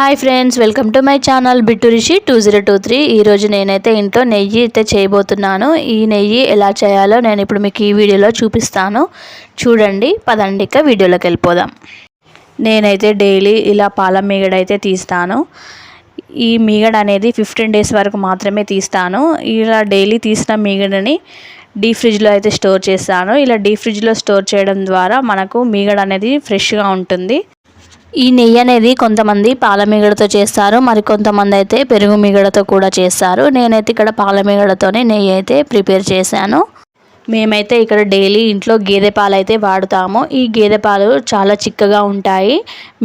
Hi friends welcome to my channel Bittu Rishi two zero two three. ఈరోజు నేనైతే ఇంట్లో నెయ్యి అయితే చేయబోతున్నాను. ఈ నెయ్యి ఎలా చేయాలో నేను ఇప్పుడు మీకు ఈ వీడియోలో చూపిస్తాను. చూడండి పదండిక వీడియోలోకి వెళ్ళిపోదాం. నేనైతే డైలీ ఇలా పాల మీగడ అయితే తీస్తాను. ఈ మీగడ అనేది ఫిఫ్టీన్ డేస్ వరకు మాత్రమే తీస్తాను. ఇలా డైలీ తీసిన మీగడని డీ ఫ్రిడ్జ్లో అయితే స్టోర్ చేస్తాను. ఇలా డీ ఫ్రిడ్జ్లో స్టోర్ చేయడం ద్వారా మనకు మీగడ అనేది ఫ్రెష్గా ఉంటుంది. ఈ నెయ్యి అనేది కొంతమంది పాలమిగడతో చేస్తారు మరి కొంతమంది అయితే పెరుగు మీగడతో కూడా చేస్తారు. నేనైతే ఇక్కడ పాల మీగడతోనే నెయ్యి అయితే ప్రిపేర్ చేశాను. మేమైతే ఇక్కడ డైలీ ఇంట్లో గేదె పాలు అయితే వాడుతాము. ఈ గేదె పాలు చాలా చిక్కగా ఉంటాయి.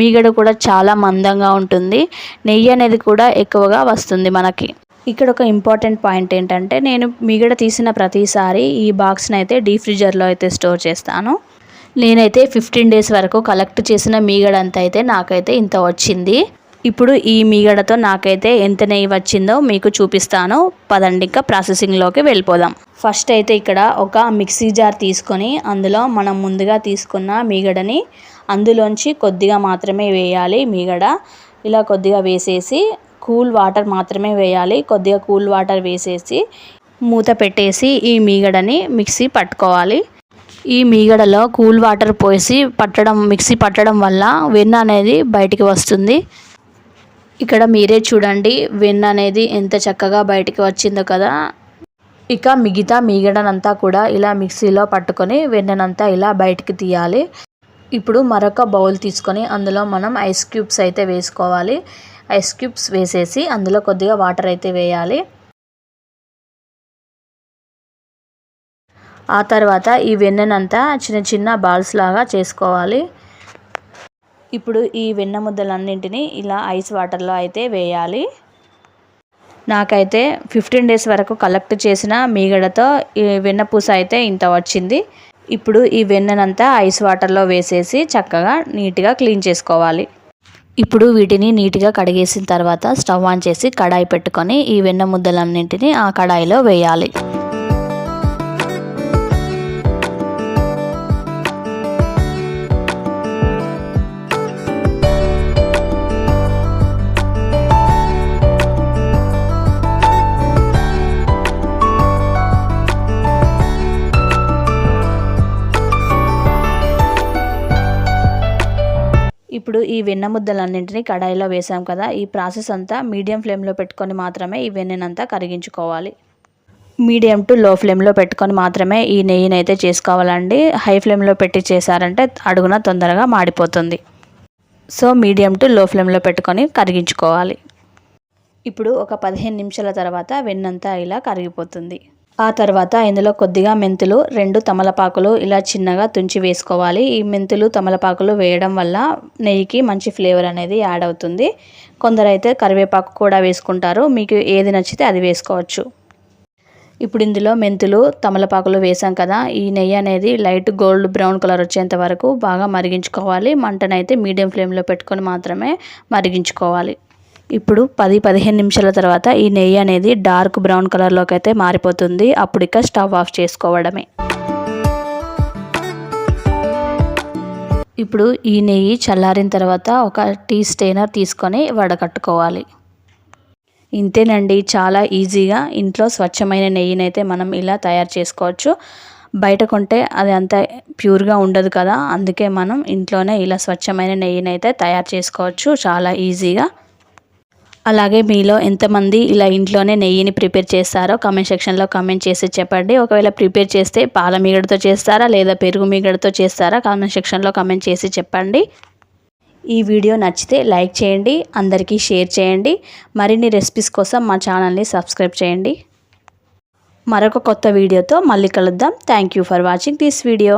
మీగడ కూడా చాలా మందంగా ఉంటుంది. నెయ్యి అనేది కూడా ఎక్కువగా వస్తుంది మనకి. ఇక్కడ ఒక ఇంపార్టెంట్ పాయింట్ ఏంటంటే నేను మీగడ తీసిన ప్రతిసారి ఈ బాక్స్ని అయితే డీ ఫ్రిజర్లో అయితే స్టోర్ చేస్తాను. నేనైతే ఫిఫ్టీన్ డేస్ వరకు కలెక్ట్ చేసిన మీగడంతా అయితే నాకైతే ఇంత వచ్చింది. ఇప్పుడు ఈ మీగడతో నాకైతే ఎంత నెయ్యి వచ్చిందో మీకు చూపిస్తాను. పదండి ఇంకా ప్రాసెసింగ్లోకి వెళ్ళిపోదాం. ఫస్ట్ అయితే ఇక్కడ ఒక మిక్సీ జార్ తీసుకొని అందులో మనం ముందుగా తీసుకున్న మీగడని అందులోంచి కొద్దిగా మాత్రమే వేయాలి మీగడ. ఇలా కొద్దిగా వేసేసి కూల్ వాటర్ మాత్రమే వేయాలి. కొద్దిగా కూల్ వాటర్ వేసేసి మూత పెట్టేసి ఈ మీగడని మిక్సీ పట్టుకోవాలి. ఈ మీగడలో కూల్ వాటర్ పోసి పట్టడం మిక్సీ పట్టడం వల్ల వెన్న అనేది బయటికి వస్తుంది. ఇక్కడ మీరే చూడండి వెన్న అనేది ఎంత చక్కగా బయటికి వచ్చిందో కదా. ఇక మిగతా మీగడనంతా కూడా ఇలా మిక్సీలో పట్టుకొని వెన్ననంతా ఇలా బయటికి తీయాలి. ఇప్పుడు మరొక బౌల్ తీసుకొని అందులో మనం ఐస్ క్యూబ్స్ అయితే వేసుకోవాలి. ఐస్ క్యూబ్స్ వేసేసి అందులో కొద్దిగా వాటర్ అయితే వేయాలి. ఆ తర్వాత ఈ వెన్ననంతా చిన్న చిన్న బాల్స్ లాగా చేసుకోవాలి. ఇప్పుడు ఈ వెన్న ముద్దలన్నింటినీ ఇలా ఐస్ వాటర్లో అయితే వేయాలి. నాకైతే ఫిఫ్టీన్ డేస్ వరకు కలెక్ట్ చేసిన మీగడతో ఈ వెన్నపూస అయితే ఇంత వచ్చింది. ఇప్పుడు ఈ వెన్ననంతా ఐస్ వాటర్లో వేసేసి చక్కగా నీట్గా క్లీన్ చేసుకోవాలి. ఇప్పుడు వీటిని నీట్గా కడిగేసిన తర్వాత స్టవ్ ఆన్ చేసి కడాయి పెట్టుకొని ఈ వెన్న ముద్దలన్నింటినీ ఆ కడాయిలో వేయాలి. ఇప్పుడు ఈ వెన్న ముద్దలన్నింటినీ కడాయిలో వేసాం కదా ఈ ప్రాసెస్ అంతా మీడియం ఫ్లేమ్లో పెట్టుకొని మాత్రమే ఈ వెన్నెనంతా కరిగించుకోవాలి. మీడియం టు లో ఫ్లేమ్లో పెట్టుకొని మాత్రమే ఈ నెయ్యిని అయితే చేసుకోవాలండి. హై ఫ్లేమ్లో పెట్టి చేశారంటే అడుగున తొందరగా మాడిపోతుంది. సో మీడియం టు లో ఫ్లేమ్లో పెట్టుకొని కరిగించుకోవాలి. ఇప్పుడు ఒక పదిహేను నిమిషాల తర్వాత వెన్నంతా ఇలా కరిగిపోతుంది. ఆ తర్వాత ఇందులో కొద్దిగా మెంతులు రెండు తమలపాకులు ఇలా చిన్నగా తుంచి వేసుకోవాలి. ఈ మెంతులు తమలపాకులు వేయడం వల్ల నెయ్యికి మంచి ఫ్లేవర్ అనేది యాడ్ అవుతుంది. కొందరైతే కరివేపాకు కూడా వేసుకుంటారు. మీకు ఏది నచ్చితే అది వేసుకోవచ్చు. ఇప్పుడు ఇందులో మెంతులు తమలపాకులు వేసాం కదా ఈ నెయ్యి అనేది లైట్ గోల్డ్ బ్రౌన్ కలర్ వచ్చేంత వరకు బాగా మరిగించుకోవాలి. మంటనైతే మీడియం ఫ్లేమ్లో పెట్టుకొని మాత్రమే మరిగించుకోవాలి. ఇప్పుడు పది పదిహేను నిమిషాల తర్వాత ఈ నెయ్యి అనేది డార్క్ బ్రౌన్ కలర్లోకి అయితే మారిపోతుంది. అప్పుడు ఇక స్టవ్ ఆఫ్ చేసుకోవడమే. ఇప్పుడు ఈ నెయ్యి చల్లారిన తర్వాత ఒక టీ స్టెయినర్ తీసుకొని వడకట్టుకోవాలి. ఇంతేనండి చాలా ఈజీగా ఇంట్లో స్వచ్ఛమైన నెయ్యినైతే మనం ఇలా తయారు చేసుకోవచ్చు. బయట కొంటే అది అంత ప్యూర్గా ఉండదు కదా అందుకే మనం ఇంట్లోనే ఇలా స్వచ్ఛమైన నెయ్యినైతే తయారు చేసుకోవచ్చు. చాలా ఈజీగా. అలాగే మీలో ఎంతమంది ఇలా ఇంట్లోనే నెయ్యిని ప్రిపేర్ చేస్తారో కామెంట్ సెక్షన్లో కామెంట్ చేసి చెప్పండి. ఒకవేళ ప్రిపేర్ చేస్తే పాల మీగడతో చేస్తారా లేదా పెరుగు మీగడతో చేస్తారా కామెంట్ సెక్షన్లో కామెంట్ చేసి చెప్పండి. ఈ వీడియో నచ్చితే లైక్ చేయండి అందరికీ షేర్ చేయండి మరిన్ని రెసిపీస్ కోసం మా ఛానల్ని సబ్స్క్రైబ్ చేయండి. మరొక కొత్త వీడియోతో మళ్ళీ కలుద్దాం. Thank you for watching this video.